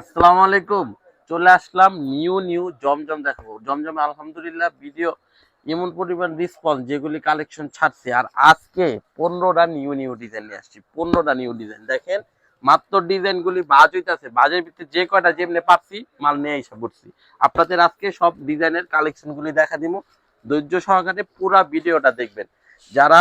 আসসালামু আলাইকুম। চলে আসলাম নিউ নিউ, জমজম দেখাবো। জমজম, আলহামদুলিল্লাহ ভিডিও এমন পরিমাণ রিসপন্স যেগুলি কালেকশন ছাড়ছে। আর আজকে পনেরোটা নিউ নিউ ডিজাইন নিয়ে আসছি। পনেরোটা নিউ ডিজাইন দেখেন, মাত্র ডিজাইন গুলি বাজ হইতাছে। বাজের ভিতরে যে কয়টা যেমনি পারছি, মাল নিয়ে এসে পড়ছি। আপনাদের আজকে সব ডিজাইনের কালেকশন গুলি দেখা দিব। ধৈর্য সহকারে পুরা ভিডিওটা দেখবেন। যারা,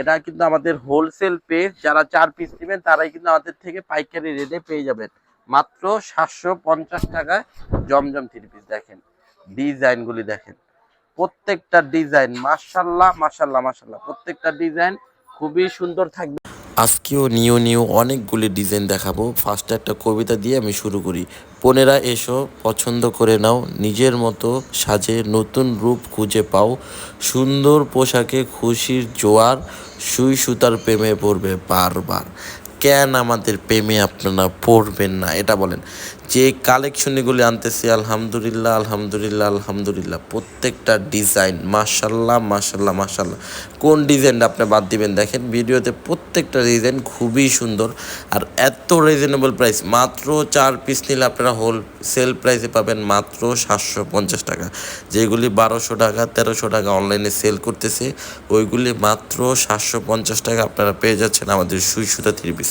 এটা কিন্তু আমাদের হোলসেল পেজ যারা চার পিস নেবেন, তারাই কিন্তু আমাদের থেকে পাইকারি রেটে পেয়ে যাবেন। মাত্র সাতশো পঞ্চাশ টাকায় জমজম থ্রি পিস দেখেন। ডিজাইন গুলি দেখেন। প্রত্যেকটা ডিজাইন মার্শাল্লাহ মার্শাল্লাহ মার্শাল্লাহ প্রত্যেকটা ডিজাইন খুবই সুন্দর থাকবে। আজকেও নিউ নিউ অনেকগুলি ডিজাইন দেখাবো। ফার্স্টে একটা কবিতা দিয়ে আমি শুরু করি। পনেরা এসো, পছন্দ করে নাও। নিজের মতো সাজে নতুন রূপ খুঁজে পাও। সুন্দর পোশাকে খুশির জোয়ার, সুই সুতার প্রেমে পড়বে বারবার। কেন আমাদের প্রেমে আপনারা পড়বেন না? এটা বলেন। যে কালেকশনগুলি আনতেছি, আলহামদুলিল্লাহ আলহামদুলিল্লাহ আলহামদুলিল্লাহ, প্রত্যেকটা ডিজাইন মাশাল্লাহ মাশাল্লাহ মাশাল্লাহ কোন ডিজাইনটা আপনি বাদ দিবেন? দেখেন, ভিডিওতে প্রত্যেকটা ডিজাইন খুবই সুন্দর আর এত রিজনেবল প্রাইস মাত্র চার পিস নিলে আপনারা হোল সেল প্রাইসে পাবেন মাত্র সাতশো পঞ্চাশ টাকা। যেগুলি বারোশো টাকা, তেরোশো টাকা অনলাইনে সেল করতেছে, ওইগুলি মাত্র সাতশো পঞ্চাশ টাকা আপনারা পেয়ে যাচ্ছেন আমাদের সুই সুতা থ্রি পিসে।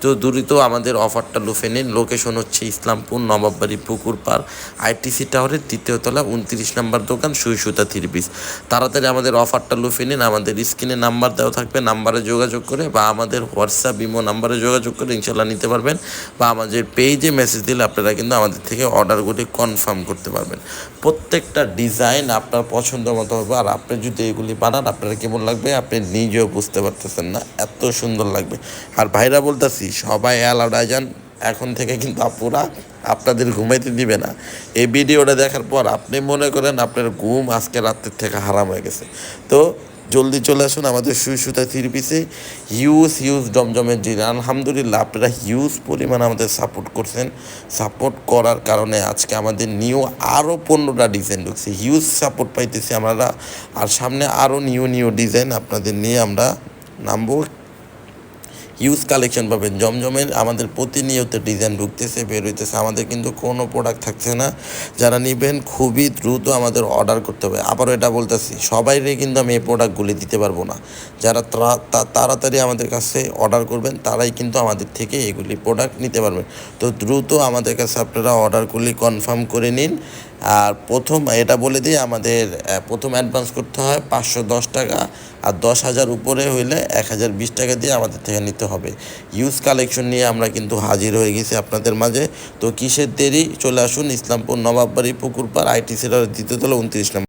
তো দ্রুত আমাদের অফারটা লুফে নিন। লোকেশন হচ্ছে ইসলামপুর, নবাববাড়ি, পুকুর পার আইটিসি টাওয়ারের দ্বিতীয় তলা, উনত্রিশ নাম্বার দোকান, সুই সুতা থ্রি পিস। তাড়াতাড়ি আমাদের অফারটা লুফে নিন। আমাদের স্ক্রিনে নাম্বার দেওয়া থাকবে। নাম্বারে যোগাযোগ করে বা আমাদের হোয়াটসঅ্যাপ, ইমো নাম্বারে যোগাযোগ করে ইনশাল্লাহ নিতে পারবেন বা আমাদের পেজে মেসেজ দিলে আপনারা কিন্তু আমাদের থেকে অর্ডারগুলি কনফার্ম করতে পারবেন। প্রত্যেকটা ডিজাইন আপনার পছন্দ মতো হবে। আর আপনি যদি এগুলি বানান, আপনারা কেমন লাগবে? আপনি নিজেও বুঝতে পারতেছেন না। এত সুন্দর লাগবে। আর ভাইরা বলতেছি, সবাই অ্যালাউডায় যান এখন থেকে কিন্তু আপুরা আপনাদের ঘুমাইতে দিবে না। এই ভিডিওটা দেখার পর আপনি মনে করেন আপনার ঘুম আজকে রাত্রের থেকে হারাম হয়ে গেছে। তো জলদি চলে আসুন আমাদের সুই সুতা থ্রি পিসে। হিউজ হিউজ জমজমের জিনিস। আলহামদুলিল্লাহ, আপনারা হিউজ পরিমাণ আমাদের সাপোর্ট করছেন। সাপোর্ট করার কারণে আজকে আমাদের নিউ আরও পনেরোটা ডিজাইন ঢুকছে। হিউজ সাপোর্ট পাইতেছি আমরা। আর সামনে আরও নিউ নিউ ডিজাইন আপনাদের নিয়ে আমরা নামবো। হিউজ কালেকশন পাবেন। জমজমের আমাদের প্রতিনিয়ত ডিজাইন ঢুকতেছে, বের হইতেছে। আমাদের কিন্তু কোনো প্রোডাক্ট থাকছে না। যারা নেবেন খুবই দ্রুত আমাদের অর্ডার করতে হবে। আবারও এটা বলতেছি, সবাইরে কিন্তু আমি এই প্রোডাক্টগুলি দিতে পারব না। যারা তাড়াতাড়ি আমাদের কাছে অর্ডার করবেন, তারাই কিন্তু আমাদের থেকে এগুলি প্রোডাক্ট নিতে পারবেন। তো দ্রুত আমাদের কাছে আপনারা অর্ডারগুলি কনফার্ম করে নিন। আর প্রথম এটা বলে দিই, আমাদের প্রথম অ্যাডভান্স করতে হয় পাঁচশো দশ টাকা আর দশ হাজার উপরে হইলে এক হাজার বিশ টাকা দিয়ে আমাদের থেকে নিতে হবে। ইউজ কালেকশন নিয়ে আমরা কিন্তু হাজির হয়ে গেছি আপনাদের মাঝে। তো কিসের দেরি? চলে আসুন ইসলামপুর নবাববাড়ি পুকুরপাড়, আইটি সেটার দ্বিতীয় তলা, উনত্রিশ নম্বর।